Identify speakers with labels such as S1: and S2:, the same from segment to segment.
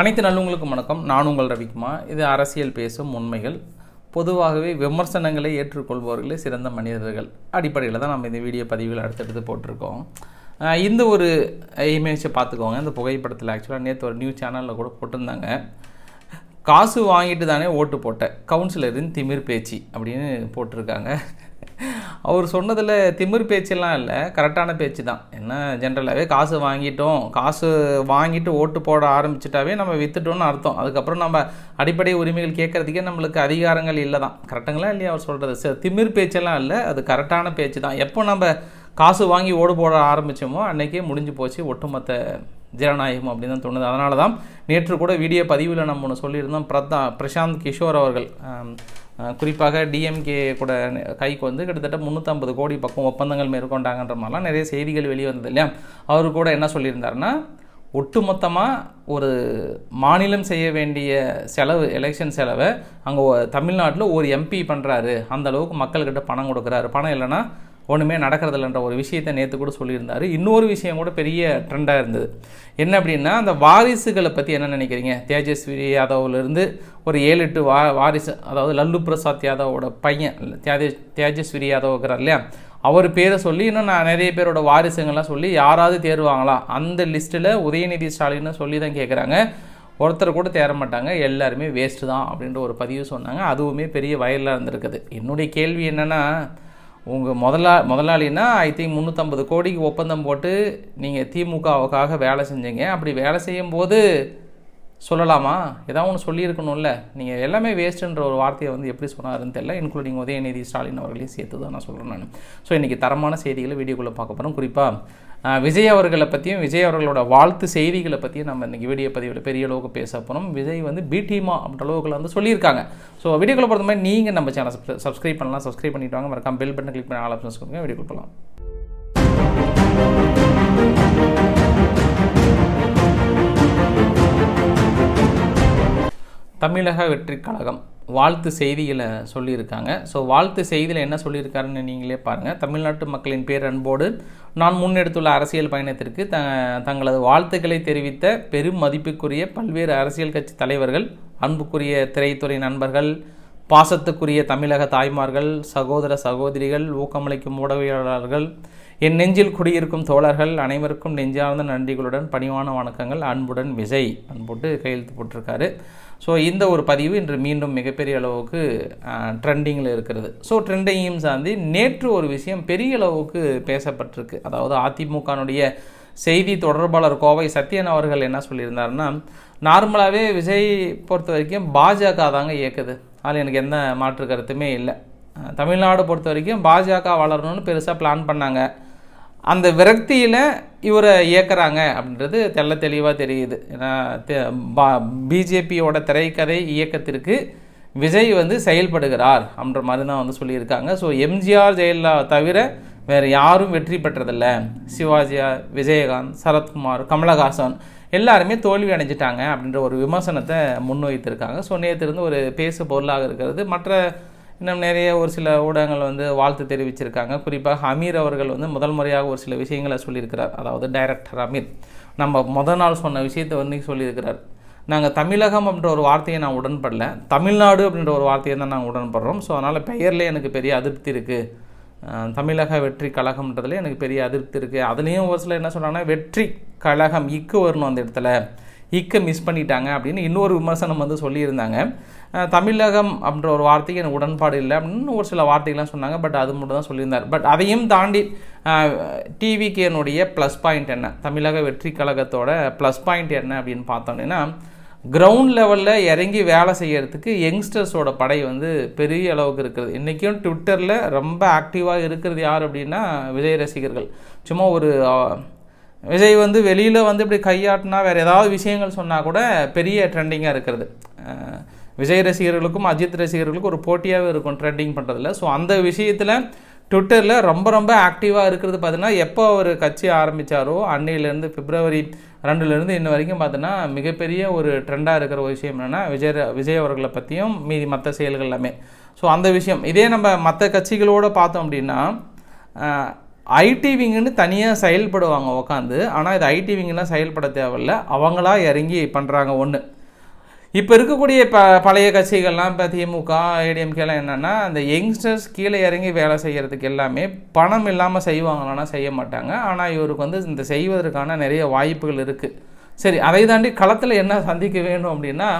S1: அனைத்து நல்லவங்களுக்கும் வணக்கம். நான் உங்கள் ரவிக்குமார். இது அரசியல் பேசும் உண்மைகள். பொதுவாகவே விமர்சனங்களை ஏற்றுக்கொள்பவர்களே சிறந்த மனிதர்கள். அடிப்படையில் தான் நம்ம இந்த வீடியோ பதிவில் அடுத்தடுத்து போட்டிருக்கோம். இந்த ஒரு இமேஜை பார்த்துக்கோங்க. இந்த புகைப்படத்தில் ஆக்சுவலாக நேற்று ஒரு நியூஸ் சேனலில் கூட போட்டிருந்தாங்க. காசு வாங்கிட்டு தானே ஓட்டு போட்டேன் கவுன்சிலரின் திமிர் பேச்சு அப்படின்னு போட்டிருக்காங்க. அவர் சொன்னதில் திமிர் பேச்செல்லாம் இல்லை கரெக்டான பேச்சு தான் என்ன ஜென்ரலாகவே காசு வாங்கிட்டோம். காசு வாங்கிட்டு ஓட்டு போட ஆரம்பிச்சிட்டாவே நம்ம வித்துட்டோம்னு அர்த்தம். அதுக்கப்புறம் நம்ம அடிப்படை உரிமைகள் கேட்குறதுக்கே நம்மளுக்கு அதிகாரங்கள் இல்லை தான் கரெக்டுங்களா இல்லையா அவர் சொல்கிறது திமிர் பேச்செல்லாம் இல்லை அது கரெக்டான பேச்சு தான் எப்போ நம்ம காசு வாங்கி ஓடு போட ஆரம்பித்தோமோ அன்றைக்கே முடிஞ்சு போச்சு ஒட்டுமொத்த ஜனநாயகம் அப்படின்னு தான் தோணுது. அதனால தான் நேற்று கூட வீடியோ பதிவில் நம்ம ஒன்று சொல்லியிருந்தோம். பிரதா பிரசாந்த் கிஷோர் அவர்கள். குறிப்பாக டிஎம்கே கூட கைக்கு வந்து கிட்டத்தட்ட முந்நூற்றம்பது கோடி பக்கம் ஒப்பந்தங்கள் மேற்கொண்டாங்கன்ற மாதிரிலாம் நிறைய செய்திகள் வெளிவந்தது இல்லையா? அவர் கூட என்ன சொல்லியிருந்தாருன்னா ஒட்டுமொத்தமாக ஒரு மாநிலம் செய்ய வேண்டிய செலவு எலெக்ஷன் செலவை அங்கே தமிழ்நாட்டில் ஒரு எம்பி பண்ணுறாரு அந்தளவுக்கு மக்கள்கிட்ட பணம் கொடுக்குறாரு. பணம் இல்லைன்னா ஒன்றுமே நடக்கிறதில்லன்ற ஒரு விஷயத்தை நேற்று கூட சொல்லியிருந்தார். இன்னொரு விஷயம் கூட பெரிய ட்ரெண்டாக இருந்தது. என்ன அப்படின்னா அந்த வாரிசுகளை பற்றி என்ன நினைக்கிறீங்க? தேஜஸ்வி யாதவ்லேருந்து ஒரு ஏழு எட்டு வா வாரிசு அதாவது லல்லு பிரசாத் யாதவோட பையன் தேஜ தேஜஸ்வி யாதவ் இருக்கிறார் இல்லையா? அவர் பேரை சொல்லி இன்னும் நான் நிறைய பேரோட வாரிசுங்கள்லாம் சொல்லி யாராவது தேர்வாங்களா? அந்த லிஸ்ட்டில் உதயநிதி ஸ்டாலின்னு சொல்லி தான் கேட்குறாங்க ஒருத்தர் கூட தேர மாட்டாங்க. எல்லாருமே வேஸ்ட்டு தான் அப்படின்ற ஒரு பதிவு சொன்னாங்க. அதுவுமே பெரிய வயலாக இருந்திருக்குது. என்னுடைய கேள்வி என்னென்னா உங்கள் முதலா முதலாளின்னா ஐ திங்க் முந்நூற்றம்பது கோடிக்கு ஒப்பந்தம் போட்டு நீங்கள் திமுகவுக்காக வேலை செஞ்சீங்க. அப்படி வேலை செய்யும்போது சொல்லலாமா? ஏதாவது ஒன்று சொல்லியிருக்கணும்ல. நீங்கள் எல்லாமே வேஸ்ட்டுன்ற ஒரு வார்த்தையை வந்து எப்படி சொன்னாருன்னு தெரியல. இன்க்ளூடிங் உதயநிதி ஸ்டாலின் அவர்களையும் சேர்த்து தான் நான் சொல்கிறேன் நான். ஸோ இன்றைக்கி தரமான செய்திகளை வீடியோக்குள்ளே பார்க்க போகிறோம் குறிப்பாக விஜய் அவர்களை பற்றியும் விஜய் அவர்களோட வாழ்த்து செய்திகளை பற்றியும் நம்ம இன்றைக்கி வீடியோ பதிவில் பெரிய அளவுக்கு பேச போகிறோம் விஜய் வந்து பிடிமா அப்படின்ற அளவுக்குள்ள வந்து சொல்லியிருக்காங்க. ஸோ வீடியோக்குள்ள பொறுத்த மாதிரி நீங்கள் நம்ம சேனல் சப்ஸ்கிரைப் பண்ணலாம். சப்ஸ்கிரைப் பண்ணிட்டு வாங்க. மறக்காம பெல் பட்டன் கிளிக் பண்ணி ஆல் ஆப்ஷன்ஸ் கொடுங்க. வீடியோ போகலாம் தமிழக வெற்றி கழகம். வாழ்த்து செய்திகளை சொல்லியிருக்காங்க. ஸோ வாழ்த்து செய்தியில் என்ன சொல்லியிருக்காருன்னு நீங்களே பாருங்கள் தமிழ்நாட்டு மக்களின் பேர் அன்போடு நான் முன்னெடுத்துள்ள அரசியல் பயணத்திற்கு த தங்களது வாழ்த்துக்களை தெரிவித்த பெரும் மதிப்புக்குரிய பல்வேறு அரசியல் கட்சி தலைவர்கள் அன்புக்குரிய திரைத்துறை நண்பர்கள் பாசத்துக்குரிய தமிழக தாய்மார்கள் சகோதர சகோதரிகள் ஊக்கமளிக்கும் உடவியலாளர்கள் என் நெஞ்சில் குடியிருக்கும் தோழர்கள் அனைவருக்கும் நெஞ்சார்ந்த நன்றிகளுடன் பணிவான வணக்கங்கள். அன்புடன் விஜய் அன்புட்டு கையெழுத்து போட்டிருக்காரு. ஸோ இந்த ஒரு பதிவு இன்று மீண்டும் மிகப்பெரிய அளவுக்கு ட்ரெண்டிங்கில் இருக்கிறது. ஸோ ட்ரெண்டையும் சார்ந்து நேற்று ஒரு விஷயம் பெரிய அளவுக்கு பேசப்பட்டிருக்கு. அதாவது அதிமுகனுடைய செய்தி தொடர்பாளர் கோவை சத்யன் அவர்கள் என்ன சொல்லியிருந்தாருன்னா நார்மலாகவே விஜய் பொறுத்த வரைக்கும் பாஜக தாங்க இயக்குது. அதில் எனக்கு எந்த மாற்று கருத்துமே இல்லை. தமிழ்நாடு பொறுத்த வரைக்கும் பாஜக வளரணும்னு பெருசாக பிளான் பண்ணாங்க. அந்த விரக்தியில் இவரை இயக்குறாங்க அப்படின்றது தெள்ள தெளிவாக தெரியுது. ஏன்னா பிஜேபியோட திரைக்கதை இயக்கத்திற்கு விஜய் வந்து செயல்படுகிறார் அப்படின்ற மாதிரி தான் வந்து சொல்லியிருக்காங்க. ஸோ எம்ஜிஆர் ஜெயலலிதா தவிர வேறு யாரும் வெற்றி பெற்றதில்ல. சிவாஜியா விஜயகாந்த் சரத்குமார் கமலஹாசன் எல்லாருமே தோல்வி அடைஞ்சிட்டாங்க அப்படின்ற ஒரு விமர்சனத்தை முன்வைத்திருக்காங்க. ஸோ நேற்று இருந்து ஒரு பேசு பொருளாக இருக்கிறது. மற்ற இன்னும் நிறைய ஒரு சில ஊடகங்கள் வந்து வாழ்த்து தெரிவிச்சிருக்காங்க. குறிப்பாக அமீர் அவர்கள் வந்து முதல் முறையாக ஒரு சில விஷயங்களை சொல்லியிருக்கிறார். அதாவது டைரக்டர் அமீர் நம்ம முத நாள் சொன்ன விஷயத்தை வந்து சொல்லியிருக்கிறார். நாங்கள் தமிழகம் அப்படின்ற ஒரு வார்த்தையை நான் உடன்படல. தமிழ்நாடு அப்படின்ற ஒரு வார்த்தையை தான் நாங்கள் உடன்படுறோம். ஸோ அதனால் பெயர்லேயே எனக்கு பெரிய அதிருப்தி இருக்குது தமிழக வெற்றி கழகம்ன்றதுல எனக்கு பெரிய அதிருப்தி இருக்குது அதுலேயும் ஒரு சில என்ன சொல்கிறாங்கன்னா வெற்றி கழகம் இக்கு வரணும் அந்த இடத்துல. இக்க மிஸ் பண்ணிட்டாங்க அப்படின்னு இன்னொரு விமர்சனம் வந்து சொல்லியிருந்தாங்க. தமிழகம் அப்படின்ற ஒரு வார்த்தைக்கு எனக்கு உடன்பாடு இல்லை அப்படின்னு ஒரு சில வார்த்தைகள்லாம் சொன்னாங்க பட் அது மட்டும் தான் சொல்லியிருந்தார். பட் அதையும் தாண்டி டிவிகேனுடைய ப்ளஸ் பாயிண்ட் என்ன? தமிழக வெற்றி கழகத்தோட ப்ளஸ் பாயிண்ட் என்ன அப்படின்னு பார்த்தோன்னா கிரவுண்ட் லெவலில் இறங்கி வேலை செய்கிறதுக்கு யங்ஸ்டர்ஸோட படை வந்து பெரிய அளவுக்கு இருக்கிறது இன்றைக்கும் ட்விட்டரில் ரொம்ப ஆக்டிவாக இருக்கிறது யார் அப்படின்னா விஜய் ரசிகர்கள். சும்மா ஒரு விஜய் வந்து வெளியில் வந்து இப்படி கையாட்டினா வேறு ஏதாவது விஷயங்கள் சொன்னால் கூட பெரிய ட்ரெண்டிங்காக இருக்கிறது. விஜய் ரசிகர்களுக்கும் அஜித் ரசிகர்களுக்கும் ஒரு போட்டியாகவே இருக்கும் ட்ரெண்டிங் பண்ணுறதுல ஸோ அந்த விஷயத்தில் ட்விட்டரில் ரொம்ப ரொம்ப ஆக்டிவாக இருக்கிறது பார்த்தீங்கன்னா எப்போ அவர் கட்சி ஆரம்பித்தாரோ அன்னையிலேருந்து பிப்ரவரி ரெண்டுலேருந்து இன்ன வரைக்கும் பார்த்தீங்கன்னா மிகப்பெரிய ஒரு ட்ரெண்டாக இருக்கிற ஒரு விஷயம் என்னென்னா விஜய் விஜய் அவர்களை பற்றியும் மீதி மற்ற செயல்கள் எல்லாமே. ஸோ அந்த விஷயம். இதே நம்ம மற்ற கட்சிகளோடு பார்த்தோம் அப்படின்னா ஐடி விங்குன்னு தனியாக செயல்படுவாங்க உட்காந்து ஆனால் இது ஐடி விங்கெலாம் செயல்பட தேவையில்ல. அவங்களா இறங்கி பண்ணுறாங்க ஒன்று இப்போ இருக்கக்கூடிய ப பழைய கட்சிகள்லாம் இப்போ திமுக ஏடிஎம்கேலாம் என்னென்னா அந்த யங்ஸ்டர்ஸ் கீழே இறங்கி வேலை செய்கிறதுக்கு எல்லாமே பணம் இல்லாமல் செய்வாங்களான்னா செய்ய மாட்டாங்க. ஆனால் இவருக்கு வந்து இந்த செய்வதற்கான நிறைய வாய்ப்புகள் இருக்குது சரி அதை தாண்டி களத்தில் என்ன சந்திக்க வேணும் அப்படின்னா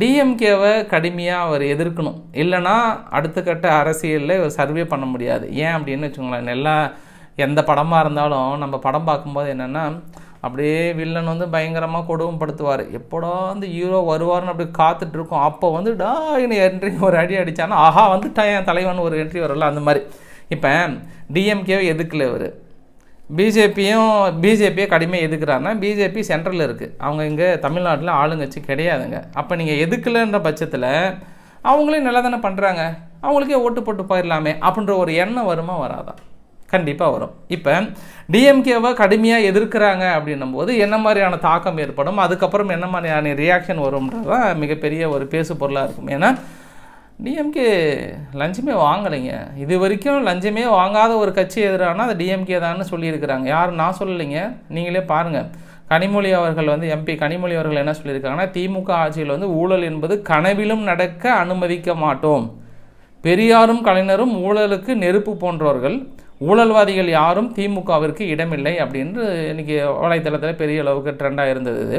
S1: டிஎம்கேவை கடுமையாக அவர் எதிர்க்கணும். இல்லைன்னா அடுத்த கட்ட அரசியலில் இவர் சர்வே பண்ண முடியாது. ஏன் அப்படின்னு வச்சுக்கோங்களேன். எல்லா எந்த படமாக இருந்தாலும் நம்ம படம் பார்க்கும்போது என்னென்னா அப்படியே வில்லன் வந்து பயங்கரமாக கொடுமைப்படுத்துவார். எப்போடா வந்து ஹீரோ வருவார்னு அப்படி காத்துட்டு இருக்கோம். அப்போ வந்து டா இனி என்ட்ரி ஒரு அடி அடித்தானா ஆஹா வந்துட்டான் என் தலைவன் ஒரு என்ட்ரி வரல அந்த மாதிரி. இப்போ டிஎம்கேவை எதுக்கல இவர். பிஜேபியும் பிஜேபியை கடுமையாக எதுக்குறாருன்னா பிஜேபி சென்ட்ரலில் இருக்குது அவங்க இங்கே தமிழ்நாட்டில் ஆளுங்கட்சி கிடையாதுங்க. அப்போ நீங்கள் எதுக்கலன்ற பட்சத்தில் அவங்களே நல்லா தானே பண்ணுறாங்க அவங்களுக்கே ஓட்டு போட்டு போயிடலாமே அப்படின்ற ஒரு எண்ணம் வருமா வராதா? கண்டிப்பாக வரும். இப்போ டிஎம்கேவை கடுமையாக எதிர்க்கிறாங்க அப்படின்னும் போது என்ன மாதிரியான தாக்கம் ஏற்படும்? அதுக்கப்புறம் என்ன மாதிரியான ரியாக்ஷன் வரும்ன்றது தான் மிகப்பெரிய ஒரு பேசு பொருளாக இருக்கும். ஏன்னா டிஎம்கே லஞ்சமே வாங்கலைங்க. இது வரைக்கும் லஞ்சமே வாங்காத ஒரு கட்சி எதிரானா அது டிஎம்கே தான்னு சொல்லியிருக்கிறாங்க. யாரும் நான் சொல்லலைங்க. நீங்களே பாருங்கள் கனிமொழி அவர்கள் வந்து எம்பி கனிமொழி அவர்கள் என்ன சொல்லியிருக்காங்கன்னா திமுக ஆட்சியில் வந்து ஊழல் என்பது கனவிலும் நடக்க அனுமதிக்க மாட்டோம். பெரியாரும் கலைஞரும் ஊழலுக்கு நெருப்பு போன்றவர்கள். ஊழல்வாதிகள் யாரும் திமுகவிற்கு இடமில்லை அப்படின்னு இன்னைக்கு வலைத்தளத்தில் பெரிய அளவுக்கு ட்ரெண்டாக இருந்தது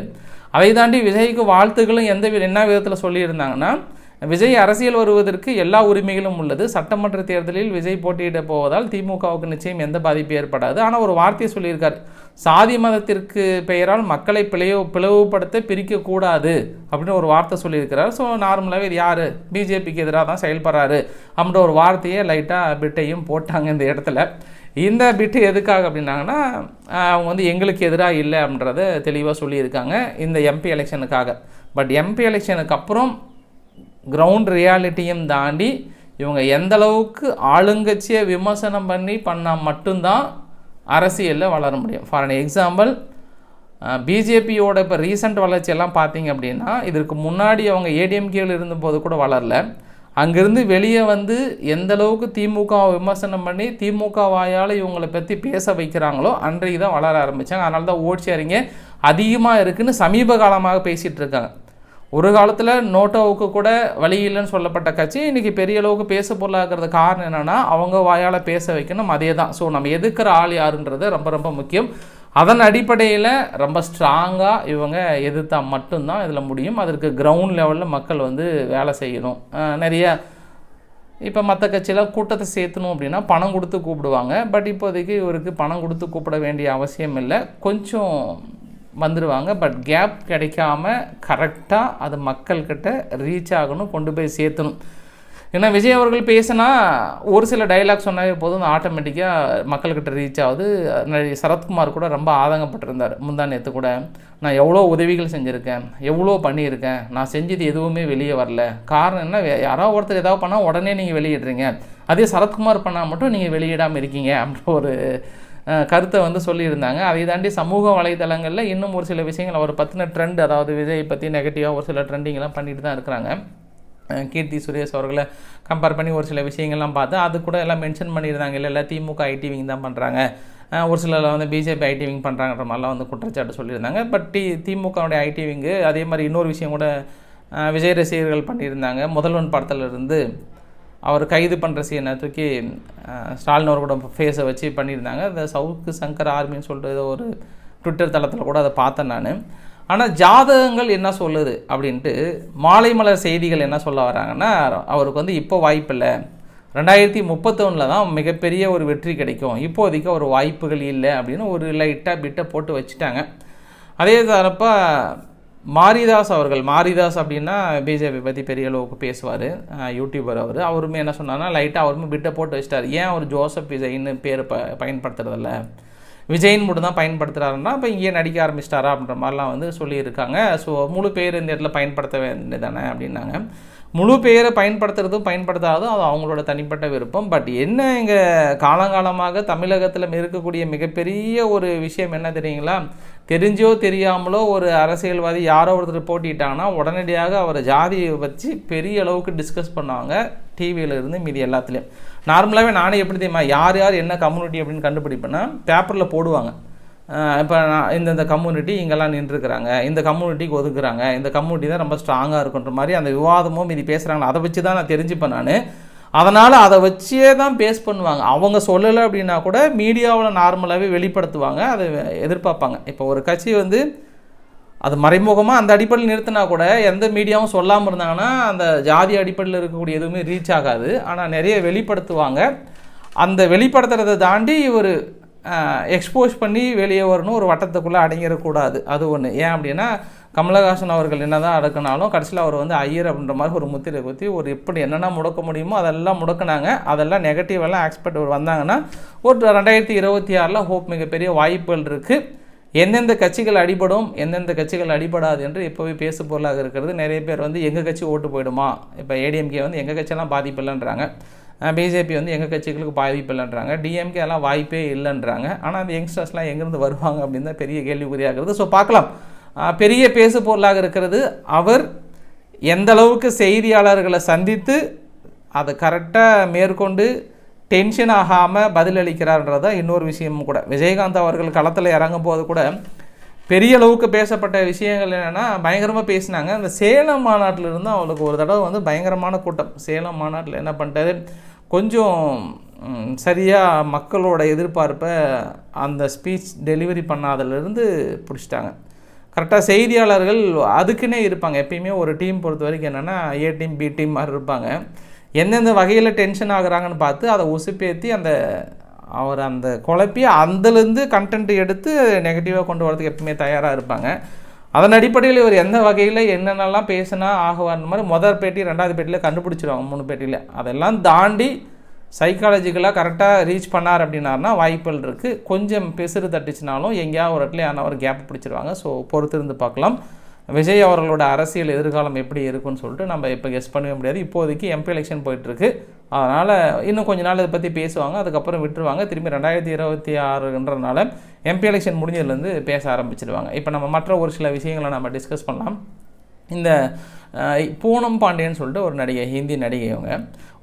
S1: அதை தாண்டி விஜய்க்கு வாழ்த்துக்களும் எந்த என்ன விதத்தில் சொல்லியிருந்தாங்கன்னா விஜய் அரசியல் வருவதற்கு எல்லா உரிமைகளும் உள்ளது. சட்டமன்ற தேர்தலில் விஜய் போட்டியிட போவதால் திமுகவுக்கு நிச்சயம் எந்த பாதிப்பு ஏற்படாது. ஆனால் ஒரு வார்த்தையை சொல்லியிருக்கார். சாதி மதத்திற்கு பெயரால் மக்களை பிளவு பிளவுபடுத்த பிரிக்கக்கூடாது அப்படின்னு ஒரு வார்த்தை சொல்லியிருக்கிறார். ஸோ நார்மலாகவே இது யார்? பிஜேபிக்கு எதிராக தான் செயல்படுறாரு அப்படின்ற ஒரு வார்த்தையை லைட்டாக பிட்டையும் போட்டாங்க இந்த இடத்துல. இந்த பிட்டு எதுக்காக அப்படின்னாங்கன்னா அவங்க வந்து எங்களுக்கு எதிராக இல்லை அப்படின்றத தெளிவாக சொல்லியிருக்காங்க இந்த எம்பி எலெக்ஷனுக்காக. பட் எம்பி எலெக்ஷனுக்கு அப்புறம் கிரவுண்ட் ரியாலிட்டியும் தாண்டி இவங்க எந்த அளவுக்கு ஆளுங்கட்சியை விமர்சனம் பண்ணி பண்ணால் மட்டும்தான் அரசியலில் வளர முடியும். ஃபார் அன் எக்ஸாம்பிள் பிஜேபியோட இப்போ ரீசெண்ட் வளர்ச்சியெல்லாம் பார்த்தீங்க அப்படின்னா இதற்கு முன்னாடி அவங்க ஏடிஎம்கேவில் இருந்தபோது கூட வளரல. அங்கேருந்து வெளியே வந்து எந்த அளவுக்கு திமுக விமர்சனம் பண்ணி திமுக வாயால் இவங்களை பற்றி பேச வைக்கிறாங்களோ அன்றைக்கு தான் வளர ஆரம்பித்தாங்க அதனால தான் ஓட் ஷேரிங்கே அதிகமாக இருக்குதுன்னு சமீப காலமாக பேசிகிட்டு இருக்காங்க. ஒரு காலத்தில் நோட்டோவுக்கு கூட வழி இல்லைன்னு சொல்லப்பட்ட கட்சி இன்றைக்கி பெரிய அளவுக்கு பேச பொருளாகிறது காரணம் என்னென்னா அவங்க வாயால் பேச வைக்கணும் அதே தான் ஸோ நம்ம எதுக்கிற ஆள் யாருன்றது ரொம்ப ரொம்ப முக்கியம். அதன் அடிப்படையில் ரொம்ப ஸ்ட்ராங்காக இவங்க எதிர்த்தா மட்டும்தான் இதில் முடியும். அதற்கு கிரவுண்ட் லெவலில் மக்கள் வந்து வேலை செய்யணும். நிறைய இப்போ மற்ற கட்சியில் கூட்டத்தை சேர்த்தணும் அப்படின்னா பணம் கொடுத்து கூப்பிடுவாங்க. பட் இப்போதைக்கு இவருக்கு பணம் கொடுத்து கூப்பிட வேண்டிய அவசியம் இல்லை. கொஞ்சம் வந்துடுவாங்க பட் கேப் கிடைக்காம கரெக்டாக அது மக்கள்கிட்ட ரீச் ஆகணும் கொண்டு போய் சேர்த்தணும். ஏன்னா விஜய் அவர்கள் பேசினா ஒரு சில டைலாக் சொன்னாவே போதும். ஆட்டோமேட்டிக்காக மக்கள்கிட்ட ரீச் ஆகுது. சரத்குமார் கூட ரொம்ப ஆதங்கப்பட்டிருந்தார். முந்தா நேற்று கூட நான் எவ்வளோ உதவிகள் செஞ்சுருக்கேன். எவ்வளோ பண்ணியிருக்கேன். நான் செஞ்சது எதுவுமே வெளியே வரல. காரணம் என்ன? யாரோ ஒருத்தர் ஏதாவது பண்ணால் உடனே நீங்கள் வெளியிடுறீங்க. அதே சரத்குமார் பண்ணால் மட்டும் நீங்கள் வெளியிடாமல் இருக்கீங்க. அப்படின்ற ஒரு கருத்தை வந்து சொல்லியிருந்தாங்க. அதை தாண்டி சமூக வலைதளங்களில் இன்னும் ஒரு சில விஷயங்கள் அவர் பற்றின ட்ரெண்ட் அதாவது விஜய் பற்றி நெகட்டிவாக ஒரு சில ட்ரெண்டிங்லாம் பண்ணிட்டு தான் இருக்கிறாங்க. கீர்த்தி சுரேஷ் அவர்களை கம்பேர் பண்ணி ஒரு சில விஷயங்கள்லாம் பார்த்து அது கூட எல்லாம் மென்ஷன் பண்ணியிருந்தாங்க. இல்லை இல்லை திமுக ஐடிவிங் தான் பண்ணுறாங்க ஒரு சிலர் வந்து பிஜேபி ஐடிவிங் பண்ணுறாங்கன்ற மாதிரிலாம் வந்து குற்றச்சாட்டு சொல்லியிருந்தாங்க. பட் டி திமுகவுடைய ஐடிவிங்கு அதே மாதிரி இன்னொரு விஷயம் கூட விஜய் ரசிகர்கள் பண்ணியிருந்தாங்க. முதல்வன் படத்துலேருந்து அவர் கைது பண்ணுற சீனை தூக்கி ஸ்டாலின் அவர் கூட ஃபேஸை வச்சு பண்ணியிருந்தாங்க. இந்த சவுக்கு சங்கர் ஆர்மின்னு சொல்லிட்டு ஏதோ ஒரு ட்விட்டர் தளத்தில் கூட அதை பார்த்தேன் நான். ஆனால் ஜாதகங்கள் என்ன சொல்லுது அப்படின்ட்டு மாலை மலர் செய்திகள் என்ன சொல்ல வராங்கன்னா அவருக்கு வந்து இப்போ வாய்ப்பில்லை ரெண்டாயிரத்தி முப்பத்தொன்னில் தான் மிகப்பெரிய ஒரு வெற்றி கிடைக்கும். இப்போதைக்கு ஒரு வாய்ப்புகள் இல்லை அப்படின்னு ஒரு லைட்டாக பிட்டை போட்டு வச்சுட்டாங்க. அதே தரப்போ மாரிதாஸ் அவர்கள் மாரிதாஸ் அப்படின்னா பிஜேபி பற்றி பெரிய அளவுக்கு பேசுவார் யூடியூபர் அவர். அவருமே என்ன சொன்னார்னா லைட்டாக அவருமே பிட்டை போட்டு வச்சிட்டார். ஏன் அவர் ஜோசப் விஜய்னு பேர் ப பயன்படுத்துறதில்ல? விஜயின் மட்டும் தான் பயன்படுத்துகிறாருன்னா இப்போ இங்கேயே நடிக்க ஆரம்பிச்சிட்டாரா அப்படின்ற மாதிரிலாம் வந்து சொல்லியிருக்காங்க. ஸோ முழு பேர் இந்த இடத்துல பயன்படுத்த வேண்டியதானே அப்படின்னாங்க. முழு பெயரை பயன்படுத்துறதும் பயன்படுத்தாதும் அது அவங்களோட தனிப்பட்ட விருப்பம். பட் என்ன இங்கே காலங்காலமாக தமிழகத்தில் இருக்கக்கூடிய மிகப்பெரிய ஒரு விஷயம் என்ன தெரியுங்களா? தெரிஞ்சோ தெரியாமலோ ஒரு அரசியல்வாதி யாரோ ஒருத்தர் போட்டிட்டாங்கன்னா உடனடியாக அவர் ஜாதியை வச்சு பெரிய அளவுக்கு டிஸ்கஸ் பண்ணுவாங்க டிவியில் இருந்து மீதி எல்லாத்துலேயும். நார்மலாகவே நானே எப்படி தெரியுமா? யார் யார் என்ன கம்யூனிட்டி அப்படின்னு கண்டுபிடிப்பேன்னா பேப்பரில் போடுவாங்க. இப்போ நான் இந்தந்த கம்யூனிட்டி இங்கெல்லாம் நின்றுருக்குறாங்க. இந்த கம்யூனிட்டிக்கு ஒதுக்குறாங்க. இந்த கம்யூனிட்டி தான் ரொம்ப ஸ்ட்ராங்காக இருக்குன்ற மாதிரி அந்த விவாதமும் மீதி பேசுகிறாங்க அதை வச்சு தான் நான் தெரிஞ்சுப்பேன் நான். அதனால் அதை வச்சே தான் பேஸ் பண்ணுவாங்க. அவங்க சொல்லலை அப்படின்னா கூட மீடியாவில் நார்மலாகவே வெளிப்படுத்துவாங்க. அதை எதிர்பார்ப்பாங்க. இப்போ ஒரு கட்சி வந்து அது மறைமுகமாக அந்த அடிப்படையில் நிறுத்தினா கூட எந்த மீடியாவும் சொல்லாமல் இருந்தாங்கன்னா அந்த ஜாதி அடிப்படையில் இருக்கக்கூடிய எதுவுமே ரீச் ஆகாது. ஆனால் நிறைய வெளிப்படுத்துவாங்க. அந்த வெளிப்படுத்துறதை தாண்டி ஒரு எக்ஸ்போஸ் பண்ணி வெளியே வரணும் ஒரு வட்டத்துக்குள்ளே அடங்கிடக்கூடாது. அது ஒன்று ஏன் அப்படின்னா கமலஹாசன் அவர்கள் என்ன தான் அடக்குனாலும் கடைசியில் அவர் வந்து ஐயர் அப்படின்ற மாதிரி ஒரு முத்திரை குத்தி ஒரு எப்படி என்னென்ன முடக்க முடியுமோ அதெல்லாம் முடக்கினாங்க. அதெல்லாம் நெகட்டிவெல்லாம் எக்ஸ்பெக்ட் வந்தாங்கன்னா ஒரு ரெண்டாயிரத்தி இருபத்தி ஆறில் ஹோப் மிகப்பெரிய வாய்ப்புகள் இருக்குது எந்தெந்த கட்சிகள் அடிபடும் எந்தெந்த கட்சிகள் அடிபடாது என்று இப்போவே பேசு பொருளாக இருக்கிறது. நிறைய பேர் வந்து எங்கள் கட்சி ஓட்டு போயிடுமா? இப்போ ஏடிஎம்கே வந்து எங்கள் கட்சியெல்லாம் பாதிப்பு இல்லைன்றாங்க. பிஜேபி வந்து எங்கள் கட்சிகளுக்கு பாதிப்பு இல்லைன்றாங்க. டிஎம்கே எல்லாம் வாய்ப்பே இல்லைன்றாங்க. ஆனால் அந்த யங்ஸ்டர்ஸ்லாம் எங்கேருந்து வருவாங்க அப்படின்னு தான் பெரிய கேள்விக்குறியாகிறது. ஸோ பார்க்கலாம். பெரிய பேசு பொருளாக இருக்கிறது. அவர் எந்த அளவுக்கு செய்தியாளர்களை சந்தித்து அதை கரெக்டாக மேற்கொண்டு டென்ஷன் ஆகாமல் பதிலளிக்கிறார்ன்றதான் இன்னொரு விஷயமும் கூட. விஜயகாந்த் அவர்கள் களத்தில் இறங்கும் போது கூட பெரிய அளவுக்கு பேசப்பட்ட விஷயங்கள் என்னென்னா பயங்கரமாக பேசினாங்க. அந்த சேலம் மாநாட்டில் இருந்து அவளுக்கு ஒரு தடவை வந்து பயங்கரமான கூட்டம். சேலம் மாநாட்டில் என்ன பண்ணிட்டாரு? கொஞ்சம் சரியாக மக்களோட எதிர்பார்ப்பை அந்த ஸ்பீச் டெலிவரி பண்ணாதிலிருந்து பிடிச்சிட்டாங்க. கரெக்டாக செய்தியாளர்கள் அதுக்குன்னே இருப்பாங்க. எப்பயுமே ஒரு டீம் பொறுத்த வரைக்கும் என்னென்னா ஏ டீம் பி டீம் மாதிரி இருப்பாங்க. எந்தெந்த வகையில் டென்ஷன் ஆகுறாங்கன்னு பார்த்து அதை உசுப்பேற்றி அந்த அவர் அந்த குழப்பி அந்தலேருந்து கண்டென்ட் எடுத்து நெகட்டிவாக கொண்டு வரதுக்கு எப்பவுமே தயாராக இருப்பாங்க. அதன் அடிப்படையில் இவர் எந்த வகையில் என்னென்னலாம் பேசினா ஆகுவார்னு மாதிரி முதல் பேட்டி ரெண்டாவது பேட்டியில் கண்டுபிடிச்சிருவாங்க மூணு பேட்டியில். அதெல்லாம் தாண்டி சைக்காலஜிக்கலாக கரெக்டாக ரீச் பண்ணார் அப்படின்னாருனா வாய்ப்புகள் இருக்குது கொஞ்சம் பெசுறு தட்டுச்சுனாலும் எங்கேயாவது ஒரு இடத்துல ஆனால் ஒரு கேப் பிடிச்சிருவாங்க. ஸோ பொறுத்திருந்து பார்க்கலாம். விஜய் அவர்களோட அரசியல் எதிர்காலம் எப்படி இருக்குன்னு சொல்லிட்டு நம்ம இப்போ கெஸ் பண்ணவே முடியாது. இப்போதைக்கு எம்பி எலெக்ஷன் போயிட்டுருக்கு. அதனால் இன்னும் கொஞ்ச நாள் இதை பற்றி பேசுவாங்க. அதுக்கப்புறம் விட்டுருவாங்க. திரும்பி ரெண்டாயிரத்தி இருபத்தி ஆறுன்றதுனால எம்பி எலெக்ஷன் முடிஞ்சதுலேருந்து பேச ஆரம்பிச்சிடுவாங்க இப்போ நம்ம மற்ற ஒரு சில விஷயங்களை நம்ம டிஸ்கஸ் பண்ணலாம். இந்த பூனம் பாண்டியன்னு சொல்லிட்டு ஒரு நடிகை ஹிந்தி நடிகை இவங்க.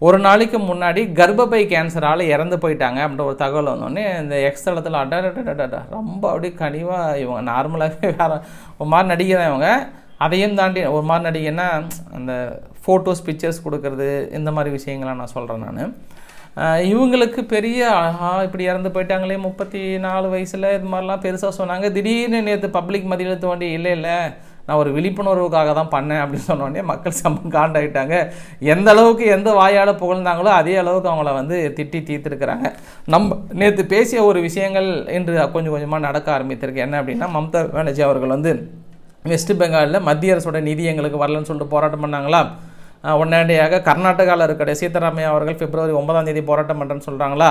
S1: ஒரு நாளைக்கு முன்னாடி கர்ப்பப்பை கேன்சரால் இறந்து போயிட்டாங்க அப்படின்ற ஒரு தகவல் வந்தோடனே இந்த எக்ஸ் தளத்தில் அடடடடடா ரொம்ப அப்படியே கனிவாக இவங்க நார்மலாகவே வேறு ஒரு மாதிரி நடிகை தான் இவங்க. அதையும் தாண்டி ஒரு மாதிரி நடிகைன்னா அந்த ஃபோட்டோஸ் பிக்சர்ஸ் கொடுக்கறது இந்த மாதிரி விஷயங்கள்லாம் நான் சொல்கிறேன் நான். இவங்களுக்கு பெரிய ஆஹா இப்படி இறந்து போயிட்டாங்களே முப்பத்தி நாலு வயசில் இது மாதிரிலாம் பெருசாக சொன்னாங்க. திடீர்னு நேற்று பப்ளிக் மதியில் தோண்டி இல்லை இல்லை. நான் ஒரு விழிப்புணர்வுக்காக தான் பண்ணேன் அப்படின்னு சொன்னோடனே மக்கள் செம்ம காண்டாயிட்டாங்க. எந்த அளவுக்கு எந்த வாயால் புகழ்ந்தாங்களோ அதே அளவுக்கு அவங்கள வந்து திட்டி தீர்த்துருக்குறாங்க. நம்ம நேற்று பேசிய ஒரு விஷயங்கள் இன்று கொஞ்சம் கொஞ்சமாக நடக்க ஆரம்பித்திருக்கு. என்ன அப்படின்னா மம்தா பானர்ஜி அவர்கள் வந்து வெஸ்ட் பெங்காலில் மத்திய அரசோட நிதி எங்களுக்கு வரலன்னு சொல்லிட்டு போராட்டம் பண்ணாங்களா? உடனடியாக கர்நாடகாவில் இருக்கிற சீதாராமையா அவர்கள் பிப்ரவரி ஒன்பதாம் தேதி போராட்டம் பண்ணுறேன்னு சொல்கிறாங்களா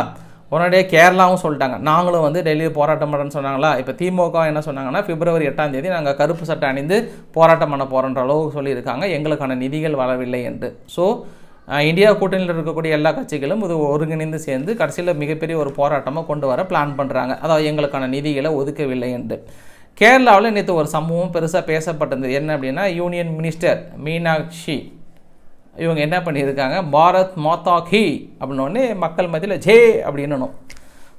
S1: உடனடியே கேரளாவும் சொல்லிட்டாங்க. நாங்களும் வந்து டெல்லியில் போராட்டம் பண்ணுறேன்னு சொன்னாங்களா? இப்போ திமுக என்ன சொன்னாங்கன்னா பிப்ரவரி எட்டாம் தேதி நாங்கள் கருப்பு சட்டை அணிந்து போராட்டம் பண்ண போகிறோன்ற அளவுக்கு சொல்லியிருக்காங்க. எங்களுக்கான நிதிகள் வரவில்லை என்று. ஸோ இந்தியா கூட்டணியில் இருக்கக்கூடிய எல்லா கட்சிகளும் இது ஒருங்கிணைந்து சேர்ந்து கடைசியில் மிகப்பெரிய ஒரு போராட்டமாக கொண்டு வர பிளான் பண்ணுறாங்க அதாவது எங்களுக்கான நிதிகளை ஒதுக்கவில்லை என்று. கேரளாவில் நேற்று ஒரு சம்பவம் பெருசாக பேசப்பட்டது என்ன அப்படின்னா யூனியன் மினிஸ்டர் மீனாட்சி இவங்க என்ன பண்ணியிருக்காங்க? பாரத் மாதா ஹி அப்படின்னோடனே மக்கள் மத்தியில் ஜே அப்படின்னணும்.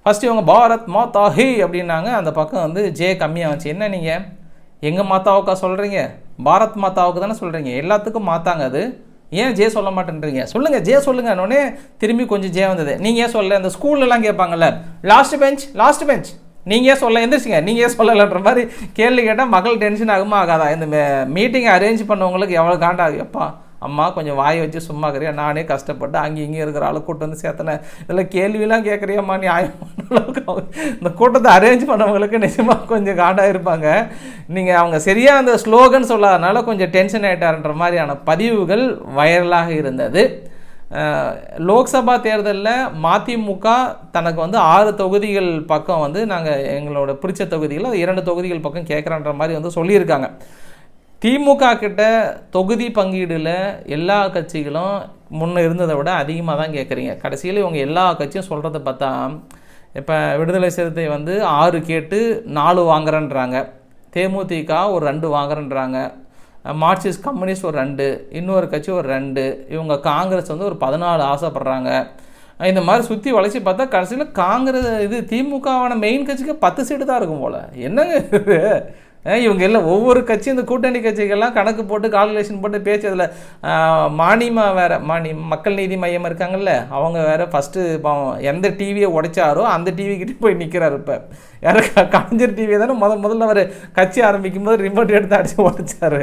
S1: ஃபஸ்ட்டு இவங்க பாரத் மாதா ஹி அப்படின்னாங்க. அந்த பக்கம் வந்து ஜே கம்மியாக வச்சு என்ன நீங்கள் எங்கள் மாதாவுக்கா சொல்கிறீங்க பாரத் மாதாவுக்கு தானே சொல்கிறீங்க எல்லாத்துக்கும் மாத்தாங்க அது. ஏன் ஜே சொல்ல மாட்டேன்றீங்க? சொல்லுங்கள் ஜே சொல்லுங்கன்னொடனே திரும்பி கொஞ்சம் ஜே வந்தது. நீங்கள் ஏன் சொல்ல இந்த ஸ்கூல்லலாம் கேட்பாங்கல்ல. லாஸ்ட் பெஞ்ச் லாஸ்ட் பெஞ்ச் நீங்கள் ஏன் சொல்ல? எந்திரிச்சிங்க. நீங்கள் ஏன் சொல்லலைன்ற மாதிரி கேள்வி கேட்டால் மக்கள் டென்ஷன் ஆகுமா ஆகாதா? இந்த மீட்டிங் அரேஞ்ச் பண்ணவங்களுக்கு எவ்வளோ காண்டாகும் எப்பா அம்மா கொஞ்சம் வாயை வச்சு சும்மா இருக்கிறியா? நானே கஷ்டப்பட்டு அங்கே இங்கே இருக்கிற ஆளு கூட்டம் வந்து சேர்த்தனேன். இதில் கேள்வியெல்லாம் கேட்குறியாம்மா நியாயமான அளவுக்கு இந்த கூட்டத்தை அரேஞ்ச் பண்ணவங்களுக்கு நிஜமாக கொஞ்சம் காண்டாக இருப்பாங்க. நீங்கள் அவங்க சரியாக அந்த ஸ்லோகன் சொல்லாதனால கொஞ்சம் டென்ஷன் ஆகிட்டாருன்ற மாதிரியான பதிவுகள் வைரலாக இருந்தது. லோக்சபா தேர்தலில் மதிமுக தனக்கு வந்து ஆறு தொகுதிகள் பக்கம் வந்து நாங்கள் எங்களோட பிடிச்ச தொகுதிகள் இரண்டு தொகுதிகள் பக்கம் கேட்குறன்ற மாதிரி வந்து சொல்லியிருக்காங்க. திமுக கிட்ட தொகுதி பங்கீடில் எல்லா கட்சிகளும் முன்னே இருந்ததை விட அதிகமாக தான் கேட்குறீங்க கடைசியில் இவங்க எல்லா கட்சியும் சொல்கிறத பார்த்தா இப்போ விடுதலை சிறுத்தை வந்து ஆறு கேட்டு நாலு வாங்குறேன்றாங்க. தேமுதிக ஒரு ரெண்டு வாங்குறேன்றாங்க. மார்க்சிஸ்ட் கம்யூனிஸ்ட் ஒரு ரெண்டு இன்னொரு கட்சி ஒரு ரெண்டு இவங்க காங்கிரஸ் வந்து ஒரு பதினாலு ஆசைப்படுறாங்க. இந்த மாதிரி சுற்றி வளைச்சி பார்த்தா கடைசியில் காங்கிரஸ் இது திமுகவான மெயின் கட்சிக்கு பத்து சீட்டு தான் இருக்கும் போல். என்னங்க இவங்க எல்லாம் ஒவ்வொரு கட்சியும் இந்த கூட்டணி கட்சிகள்லாம் கணக்கு போட்டு கால்குலேஷன் போட்டு பேச்சு அதில் மானிமா வேற மானி மக்கள் நீதி மையம் இருக்காங்கல்ல அவங்க வேற ஃபஸ்ட்டு எந்த டிவியை உடைச்சாரோ அந்த டிவி கிட்டே போய் நிற்கிறாரு இப்போ. யாரும் கலைஞர் டிவியை தானே முத முதல்ல அவர் கட்சி ஆரம்பிக்கும் போது ரிமோட் எடுத்து அடிச்சு உடைச்சாரு.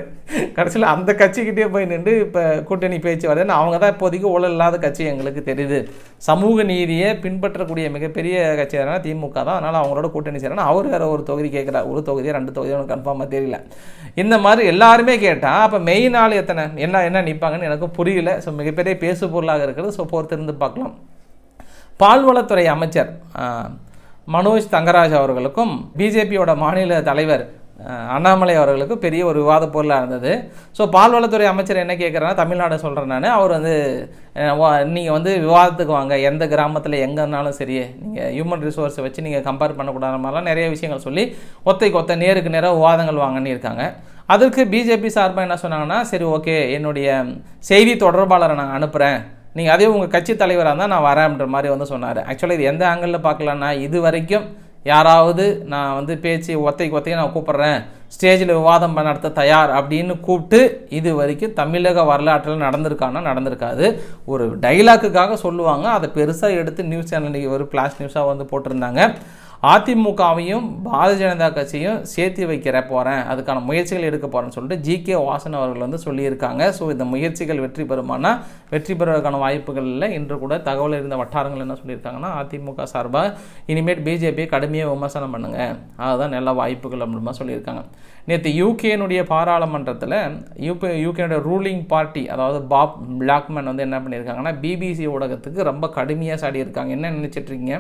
S1: கடைசியில் அந்த கட்சிக்கிட்டே போய் நின்று இப்போ கூட்டணி பேச்சு வருதுன்னு அவங்க தான் இப்போதைக்கு ஊழல் இல்லாத கட்சி எங்களுக்கு தெரியுது. சமூக நீதியை பின்பற்றக்கூடிய மிகப்பெரிய கட்சி யாருன்னா திமுக தான். அதனால் அவங்களோட கூட்டணி சேரணும். அவர் வேறு ஒரு தொகுதி கேட்குறாரு. ஒரு தொகுதியாக ரெண்டு தொகுதியாக எனக்கு கன்ஃபார்மாக தெரியல. இந்த மாதிரி எல்லாருமே கேட்டால் அப்போ மெயின் ஆள் எத்தனை? என்ன என்ன நிற்பாங்கன்னு எனக்கு புரியல. ஸோ மிகப்பெரிய பேசு பொருளாக இருக்கிறது. ஸோ பொறுத்திருந்து பார்க்கலாம். பால்வளத்துறை அமைச்சர் மனோஜ் தங்கராஜ் அவர்களுக்கும் பிஜேபியோட மாநில தலைவர் அண்ணாமலை அவர்களுக்கும் பெரிய ஒரு விவாத பொருளாக இருந்தது. ஸோ பால்வளத்துறை அமைச்சர் என்ன கேட்குறேன்னா தமிழ்நாடு சொல்கிறேன் நான். அவர் வந்து நீங்கள் வந்து விவாதத்துக்கு வாங்க. எந்த கிராமத்தில் எங்கேனாலும் சரி நீங்கள் ஹியூமன் ரிசோர்ஸை வச்சு நீங்கள் கம்பேர் பண்ணக்கூடாத மாதிரிலாம் நிறைய விஷயங்கள் சொல்லி ஒத்தைக்கு ஒத்த நேருக்கு நேராக விவாதங்கள் வாங்கன்னு இருக்காங்க. அதற்கு பிஜேபி சார்பாக என்ன சொன்னாங்கன்னா சரி ஓகே என்னுடைய செய்தி தொடர்பாளரை நான் அனுப்புகிறேன் நீங்கள் அதே உங்கள் கட்சி தலைவராக இருந்தால் நான் வரேன்ற மாதிரி வந்து சொன்னார். ஆக்சுவலாக இது எந்த ஆங்கிளில் பார்க்கலான்னா இது வரைக்கும் யாராவது நான் வந்து பேச்சு ஒத்தைக்கு ஒத்தைக்கு நான் கூப்பிட்றேன் ஸ்டேஜில் விவாதம் பண்ண நடத்த தயார் அப்படின்னு கூப்பிட்டு இது வரைக்கும் தமிழக வரலாற்றில் நடந்திருக்கான்னா நடந்திருக்காது. ஒரு டைலாக்குக்காக சொல்லுவாங்க அதை பெருசாக எடுத்து நியூஸ் சேனலுக்கு ஒரு ஃப்ளாஷ் நியூஸாக வந்து போட்டிருந்தாங்க. அதிமுகவையும் பாரதிய ஜனதா கட்சியும் சேர்த்து வைக்கிற போகிறேன் அதுக்கான முயற்சிகள் எடுக்க போகிறேன்னு சொல்லிட்டு ஜி. கே. வாசன் அவர்கள் வந்து சொல்லியிருக்காங்க. ஸோ இந்த முயற்சிகள் வெற்றி பெறுமானா வெற்றி பெறுவதற்கான வாய்ப்புகள் இல்லை. இன்று கூட தகவல் இருந்த வட்டாரங்கள் என்ன சொல்லியிருக்காங்கன்னா அதிமுக சார்பாக இனிமேட் பிஜேபியை கடுமையாக விமர்சனம் பண்ணுங்கள் அதுதான் நல்ல வாய்ப்புகள் அப்படிமா சொல்லியிருக்காங்க. நேற்று யூகேனுடைய பாராளுமன்றத்தில் யூபே யூகேனுடைய ரூலிங் பார்ட்டி அதாவது பாப் பிளாக்மேன் வந்து என்ன பண்ணியிருக்காங்கன்னா பிபிசி ஊடகத்துக்கு ரொம்ப கடுமையாக சாடியிருக்காங்க. என்ன நினச்சிட்ருக்கீங்க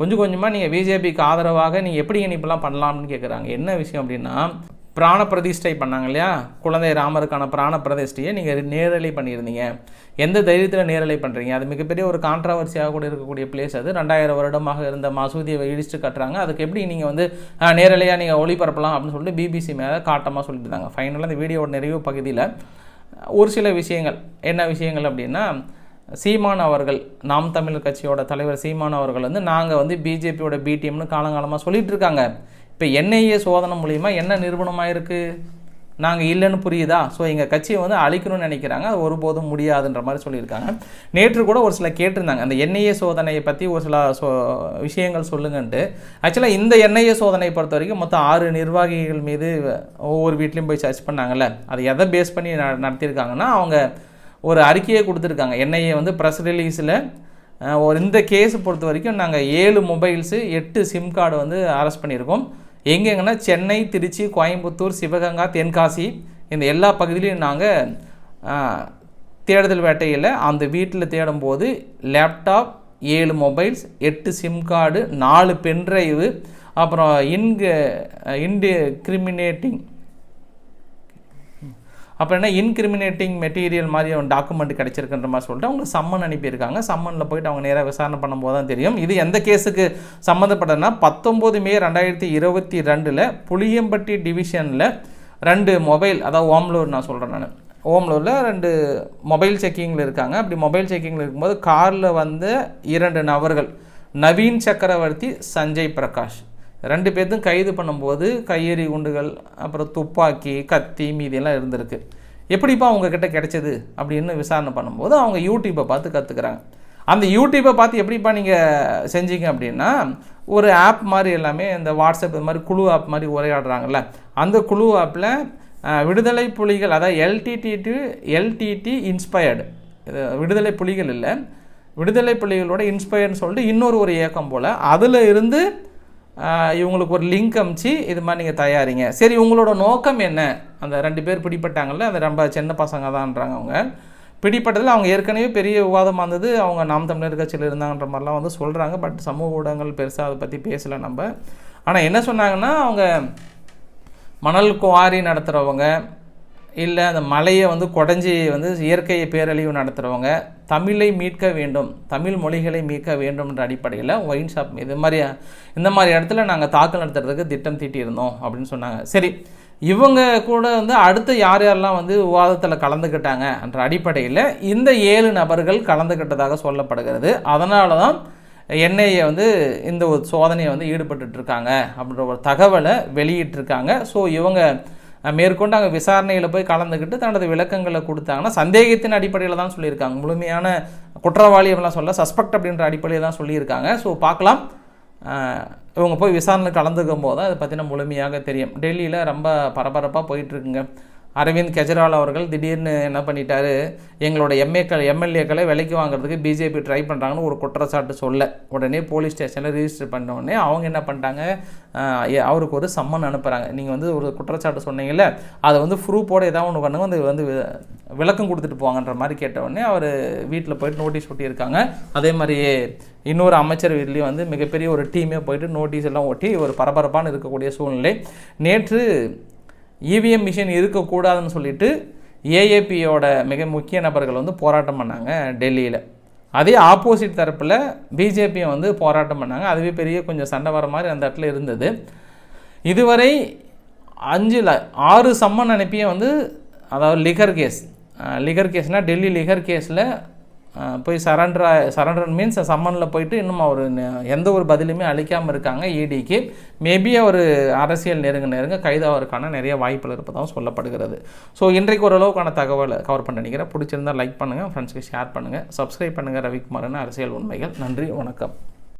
S1: கொஞ்சம் கொஞ்சமாக நீங்கள் பிஜேபிக்கு ஆதரவாக நீங்கள் எப்படி இப்படிலாம் பண்ணலாம்னு கேட்குறாங்க என்ன விஷயம் அப்படின்னா பிராண பிரதிஷ்டை பண்ணாங்க இல்லையா? குழந்தை ராமருக்கான பிராண பிரதிஷ்டையை நீங்கள் நேரலை பண்ணியிருந்தீங்க. எந்த தைரியத்தில் நேரலை பண்ணுறீங்க அது மிகப்பெரிய ஒரு கான்ட்ரவர்சியாக கூட இருக்கக்கூடிய பிளேஸ் அது. ரெண்டாயிரம் வருடமாக இருந்த மசூதியை இடிச்சுட்டு கட்டுறாங்க. அதுக்கு எப்படி நீங்கள் வந்து நேரலையாக நீங்கள் ஒளிபரப்பலாம் அப்படின்னு சொல்லிட்டு பிபிசி மேலே காட்டமாக சொல்லிட்டு இருந்தாங்க. ஃபைனலாக இந்த வீடியோட நிறைவு பகுதியில் ஒரு சில விஷயங்கள். என்ன விஷயங்கள் அப்படின்னா சீமான் அவர்கள் நாம் தமிழ் கட்சியோட தலைவர் சீமான் அவர்கள் வந்து நாங்கள் வந்து பிஜேபியோட பிடிஎம்னு காலங்காலமாக சொல்லிட்டு இருக்காங்க. இப்போ என்ஐஏ சோதனை மூலிமா என்ன நிறுவனமாக இருக்குது நாங்கள் இல்லைன்னு புரியுதா? ஸோ எங்கள் கட்சியை வந்து அழிக்கணும்னு நினைக்கிறாங்க. அது ஒருபோதும் முடியாதுன்ற மாதிரி சொல்லியிருக்காங்க. நேற்று கூட ஒரு சில கேட்டிருந்தாங்க. அந்த என்ஐஏ சோதனையை பற்றி ஒரு சில சோ விஷயங்கள் சொல்லுங்கன்ட்டு. ஆக்சுவலாக இந்த என்ஐஏ சோதனையை பொறுத்த வரைக்கும் மொத்தம் ஆறு நிர்வாகிகள் மீது ஒவ்வொரு வீட்லேயும் போய் சர்ச் பண்ணாங்கல்ல. அதை எதை பேஸ் பண்ணி ந நடத்தியிருக்காங்கன்னா அவங்க ஒரு அறிக்கையை கொடுத்துருக்காங்க. என்ஐஏ வந்து ப்ரெஸ் ரிலீஸில் ஒரு இந்த கேஸ் பொறுத்த வரைக்கும் நாங்கள் ஏழு மொபைல்ஸு எட்டு சிம் கார்டு வந்து அரெஸ்ட் பண்ணியிருக்கோம். எங்கெங்கன்னா சென்னை திருச்சி கோயம்புத்தூர் சிவகங்கா தென்காசி இந்த எல்லா பகுதியிலையும் நாங்கள் தேடுதல் வேட்டையில் அந்த வீட்டில் தேடும்போது லேப்டாப் ஏழு மொபைல்ஸ் எட்டு சிம் கார்டு நாலு பென்ட்ரைவு அப்புறம் இன்க இன்டி கிரிமினேட்டிங் அப்புறம் என்ன இன்கிரிமினேட்டிங் மெட்டீரியல் மாதிரி ஒரு டாக்குமெண்ட் கிடைச்சிருக்குன்ற மாதிரி சொல்லிட்டு அவங்க சம்மன் அனுப்பியிருக்காங்க. சம்மனில் போயிட்டு அவங்க நேராக விசாரணை பண்ணும்போது தான் தெரியும். இது எந்த கேஸுக்கு சம்மந்தப்பட்டதுன்னா பத்தொம்போது மே ரெண்டாயிரத்தி இருபத்தி ரெண்டில் புளியம்பட்டி டிவிஷனில் ரெண்டு மொபைல் அதாவது ஓம்லூர் நான் சொல்கிறேன் நான். ஓம்லூரில் ரெண்டு மொபைல் செக்கிங்கில் இருக்காங்க. அப்படி மொபைல் செக்கிங்கில் இருக்கும்போது காரில் வந்த இரண்டு நபர்கள் நவீன் சக்கரவர்த்தி சஞ்சய் பிரகாஷ். ரெண்டு பேர்த்தும் கைது பண்ணும்போது கையெறி குண்டுகள் அப்புறம் துப்பாக்கி கத்தி மீதியெல்லாம் இருந்திருக்கு. எப்படிப்பா அவங்கக்கிட்ட கிடைச்சது அப்படின்னு விசாரணை பண்ணும்போது அவங்க யூடியூப்பை பார்த்து கற்றுக்குறாங்க அந்த யூடியூப்பை பார்த்து எப்படிப்பா நீங்கள் செஞ்சீங்க அப்படின்னா ஒரு ஆப் மாதிரி எல்லாமே இந்த வாட்ஸ்அப் இது மாதிரி குழு ஆப் மாதிரி உரையாடுறாங்கல்ல அந்த குழு ஆப்பில் விடுதலை புலிகள் அதாவது எல்டிடி டு எல்டிடி இன்ஸ்பயர்டு இது விடுதலை புலிகள் இல்லை விடுதலை புலிகளோட இன்ஸ்பயர்னு சொல்லிட்டு இன்னொரு ஒரு இயக்கம் போல் அதில் இருந்து இவங்களுக்கு ஒரு லிங்க் அமிச்சு இது மாதிரி நீங்கள் தயாரிங்க. சரி உங்களோட நோக்கம் என்ன? அந்த ரெண்டு பேர் பிடிப்பட்டாங்கள்ல அந்த ரொம்ப சின்ன பசங்க தான்ன்றாங்க அவங்க. பிடிப்பட்டதில் அவங்க ஏற்கனவே பெரிய விவாதமாக இருந்தது. அவங்க நாம் தமிழர் கட்சியில் இருந்தாங்கன்ற மாதிரிலாம் வந்து சொல்கிறாங்க பட் சமூக ஊடகங்கள் பெருசாக அதை பற்றி பேசலை நம்ம. ஆனால் என்ன சொன்னாங்கன்னா அவங்க மணல் குவாரி நடத்துகிறவங்க இல்லை அந்த மலையை வந்து குடஞ்சி வந்து இயற்கையை பேரழிவு நடத்துகிறவங்க தமிழை மீட்க வேண்டும் தமிழ் மொழிகளை மீட்க வேண்டும்ன்ற அடிப்படையில் ஒயின் ஷாப் இது மாதிரி இந்த மாதிரி இடத்துல நாங்கள் தாக்கல் நடத்துறதுக்கு திட்டம் தீட்டியிருந்தோம் அப்படின்னு சொன்னாங்க. சரி இவங்க கூட வந்து அடுத்து யார் யாரெல்லாம் வந்து விவாதத்தில் கலந்துக்கிட்டாங்க என்ற அடிப்படையில் இந்த ஏழு நபர்கள் கலந்துக்கிட்டதாக சொல்லப்படுகிறது. அதனால தான் என்ஐஏ வந்து இந்த ஒரு சோதனையை வந்து ஈடுபட்டுருக்காங்க இருக்காங்க அப்படின்ற ஒரு தகவலை வெளியிட்டிருக்காங்க. ஸோ இவங்க மேற்கொண்டு அங்கே விசாரணையில் போய் கலந்துக்கிட்டு தனது விளக்கங்களை கொடுத்தாங்கன்னா சந்தேகத்தின் அடிப்படையில் தான் சொல்லியிருக்காங்க. முழுமையான குற்றவாளி அப்படிலாம் சொல்ல சஸ்பெக்ட் அப்படின்ற அடிப்படையில் தான் சொல்லியிருக்காங்க. ஸோ பார்க்கலாம். இவங்க போய் விசாரணை கலந்துக்கும் போது அதை பற்றின முழுமையாக தெரியும். டெல்லியில் ரொம்ப பரபரப்பாக போயிட்டுருக்குங்க அரவிந்த் கெஜ்ரிவால் அவர்கள் திடீர்னு என்ன பண்ணிட்டாரு எங்களோட எம்ஏக்கள் எம்எல்ஏக்களை விலைக்கு வாங்குறதுக்கு பிஜேபி ட்ரை பண்ணுறாங்கன்னு ஒரு குற்றச்சாட்டு சொல்ல. உடனே போலீஸ் ஸ்டேஷனில் ரிஜிஸ்டர் பண்ண உடனே அவங்க என்ன பண்ணிட்டாங்க அவருக்கு ஒரு சம்மன் அனுப்புகிறாங்க நீங்கள் வந்து ஒரு குற்றச்சாட்டு சொன்னீங்கல்ல அதை வந்து ப்ரூஃபோடு ஏதாவது ஒன்று பண்ணுங்க வந்து வந்து விளக்கம் கொடுத்துட்டு போவாங்கன்ற மாதிரி கேட்டவுடனே அவர் வீட்டில் போயிட்டு நோட்டீஸ் ஒட்டியிருக்காங்க. அதே மாதிரியே இன்னொரு அமைச்சர் வீட்லேயும் வந்து மிகப்பெரிய ஒரு டீமே போயிட்டு நோட்டீஸ் எல்லாம் ஒட்டி ஒரு பரபரப்பான இருக்கக்கூடிய சூழ்நிலை. நேற்று இவிஎம் மிஷின் இருக்கக்கூடாதுன்னு சொல்லிட்டு ஏஏபியோட மிக முக்கிய நபர்கள் வந்து போராட்டம் பண்ணாங்க டெல்லியில். அதே ஆப்போசிட் தரப்பில் பிஜேபியும் வந்து போராட்டம் பண்ணாங்க. அதுவே பெரிய கொஞ்சம் சண்டை வர மாதிரி அந்த இடத்துல இருந்தது. இதுவரை அஞ்சில் ஆறு சம்மன் அனுப்பிய வந்து அதாவது லிகர் கேஸ் லிகர் கேஸ்னால் டெல்லி லிகர் கேஸில் போய் சரண்டர் சரண்டர் மீன்ஸ் சம்மனில் போயிட்டு இன்னும் அவர் எந்த ஒரு பதிலுமே அளிக்காமல் இருக்காங்க இடிக்கு மேபி அவர் அரசியல் நெருங்க நெருங்க கைதாவதற்கான நிறைய வாய்ப்புகள் இருப்பதாகவும் சொல்லப்படுகிறது. ஸோ இன்றைக்கு ஓரளவுக்கான தகவலை கவர் பண்ண நினைக்கிறேன். பிடிச்சிருந்தா லைக் பண்ணுங்கள் ஃப்ரெண்ட்ஸ்க்கு ஷேர் பண்ணுங்கள் சப்ஸ்கிரைப் பண்ணுங்கள் ரவிக்குமாரன் அரசியல் உண்மைகள். நன்றி வணக்கம்.